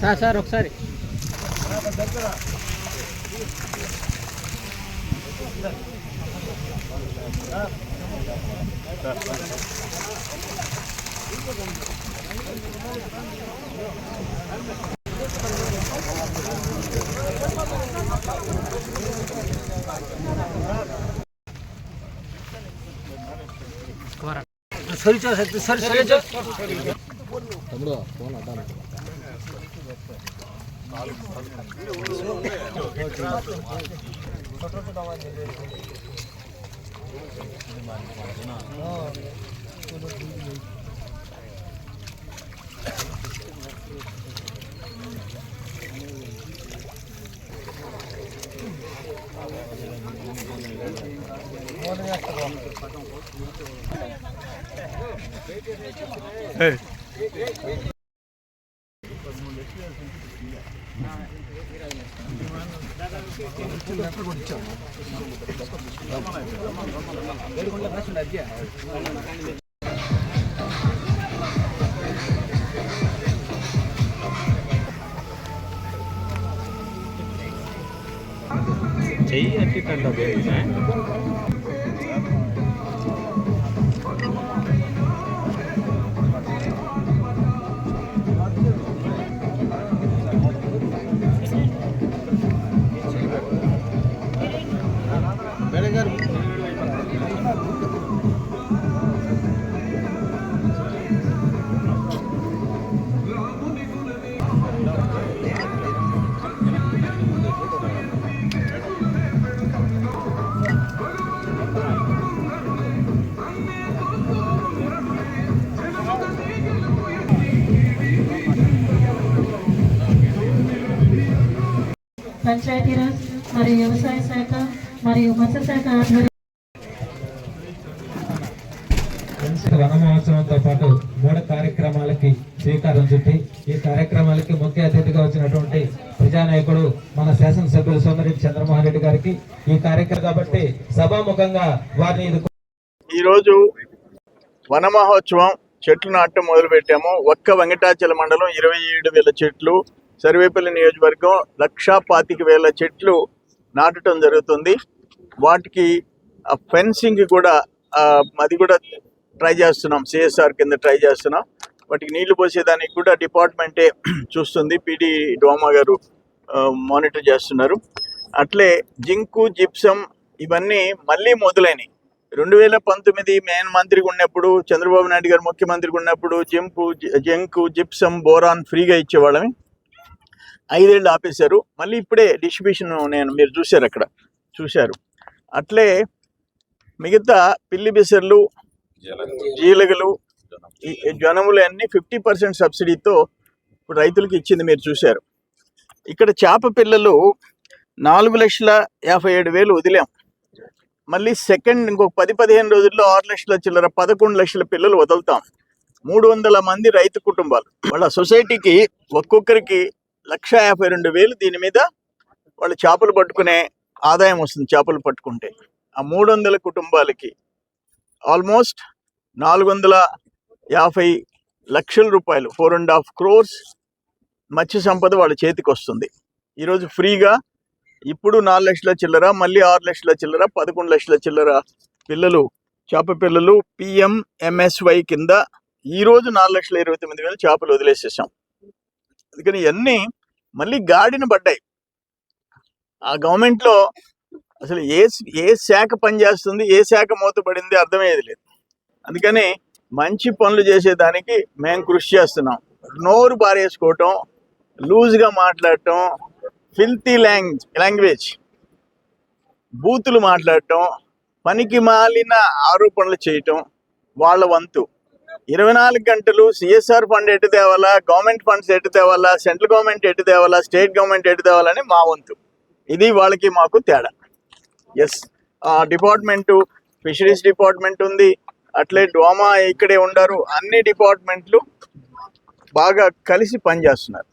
Sir sir ఒకసారి सरी चल सकते सर सरी चल तमड़ा कौन आता है काल Hey. చెయ్యి అట్టిట్టంట పంచాయతీరాజ్ మరియు వ్యవసాయ శాఖ మరియు మత్స్య శాఖ ఆధ్వర్యంలో వన మహోత్సవంతో పాటు మూడు కార్యక్రమాలకి శ్రీకారం చుట్టి ఈ కార్యక్రమాలకి ముఖ్య అతిథిగా వచ్చినటువంటి ప్రజానాయకుడు మన శాసనసభ్యులు సోమిరెడ్డి చంద్రమోహన్ రెడ్డి గారికి ఈ కార్యక్రమం కాబట్టి సభాముఖంగా వారిని ఈరోజు వన మహోత్సవం చెట్లు నాటడం మొదలు పెట్టాము ఒక్క వెంకటాచల మండలం ఇరవై ఏడు వేల చెట్లు సర్వేపల్లి నియోజకవర్గం లక్షా పాతిక వేల చెట్లు నాటడం జరుగుతుంది. వాటికి ఫెన్సింగ్ కూడా అది కూడా ట్రై చేస్తున్నాం. సిఎస్ఆర్ కింద ట్రై చేస్తున్నాం. వాటికి నీళ్ళు పోసేదానికి కూడా డిపార్ట్మెంటే చూస్తుంది. పిడి డోమా గారు మానిటర్ చేస్తున్నారు. అట్లే జింకు జిప్సం ఇవన్నీ మళ్ళీ మొదలైనవి రెండు వేల పంతొమ్మిది మెయిన్ మంత్రిగా ఉన్నప్పుడు చంద్రబాబు నాయుడు గారు ముఖ్యమంత్రిగా ఉన్నప్పుడు జింపు జింకు జిప్సం బోరాన్ ఫ్రీగా ఇచ్చేవాళ్ళని ఐదేళ్ళు ఆపేశారు. మళ్ళీ ఇప్పుడే డిస్ట్రిబ్యూషన్ నేను మీరు చూశారు అక్కడ. చూశారు. అట్లే మిగతా పిల్లి బిసర్లు జీలగలు జనములు అన్నీ ఫిఫ్టీ పర్సెంట్ సబ్సిడీతో ఇప్పుడు రైతులకు ఇచ్చింది మీరు చూశారు. ఇక్కడ చేప పిల్లలు నాలుగు లక్షల యాభై ఏడు వేలు వదిలాం. మళ్ళీ సెకండ్ ఇంకొక పది పదిహేను రోజుల్లో ఆరు లక్షల చిల్లర పదకొండు లక్షల పిల్లలు వదులుతాం. మూడు వందల మంది రైతు కుటుంబాలు. వాళ్ళ సొసైటీకి ఒక్కొక్కరికి లక్ష యాభై రెండు వేలు దీని మీద వాళ్ళు చేపలు పట్టుకునే ఆదాయం వస్తుంది చేపలు పట్టుకుంటే. ఆ మూడు వందల కుటుంబాలకి ఆల్మోస్ట్ నాలుగు వందల యాభై లక్షల రూపాయలు four and half crores Matsya Sampada వాళ్ళ చేతికి వస్తుంది. ఈరోజు ఫ్రీగా ఇప్పుడు నాలుగు లక్షల చిల్లర మళ్ళీ ఆరు లక్షల చిల్లర పదకొండు లక్షల చిల్లర పిల్లలు చేప పిల్లలు పిఎం ఎంఎస్వై కింద ఈ రోజు నాలుగు లక్షల ఇరవై తొమ్మిది వేలు చేపలు వదిలేసేసాం. అందుకని ఇవన్నీ మళ్ళీ గాడిన పడ్డాయి. ఆ గవర్నమెంట్లో అసలు ఏ ఏ శాఖ పనిచేస్తుంది ఏ శాఖ మూతపడింది అర్థమయ్యేది లేదు. అందుకని మంచి పనులు చేసేదానికి మేము కృషి చేస్తున్నాం. నోరు పారేసుకోవటం లూజ్గా మాట్లాడటం ఫిల్తీ లాంగ్వేజ్ లాంగ్వేజ్ బూతులు మాట్లాడటం పనికి మాలిన ఆరోపణలు చేయటం వాళ్ళ వంతు. ఇరవై నాలుగు గంటలు సిఎస్ఆర్ ఫండ్ ఎటు తేవాలా గవర్నమెంట్ ఫండ్స్ ఎటు తేవాలా సెంట్రల్ గవర్నమెంట్ ఎటు తేవాలా స్టేట్ గవర్నమెంట్ ఎటు తేవాలని మా వంతు. ఇది వాళ్ళకి మాకు తేడా. ఎస్ ఆ డిపార్ట్మెంటు ఫిషరీస్ డిపార్ట్మెంట్ ఉంది అట్లే డోమా ఇక్కడే ఉండరు అన్ని డిపార్ట్మెంట్లు బాగా కలిసి పనిచేస్తున్నారు.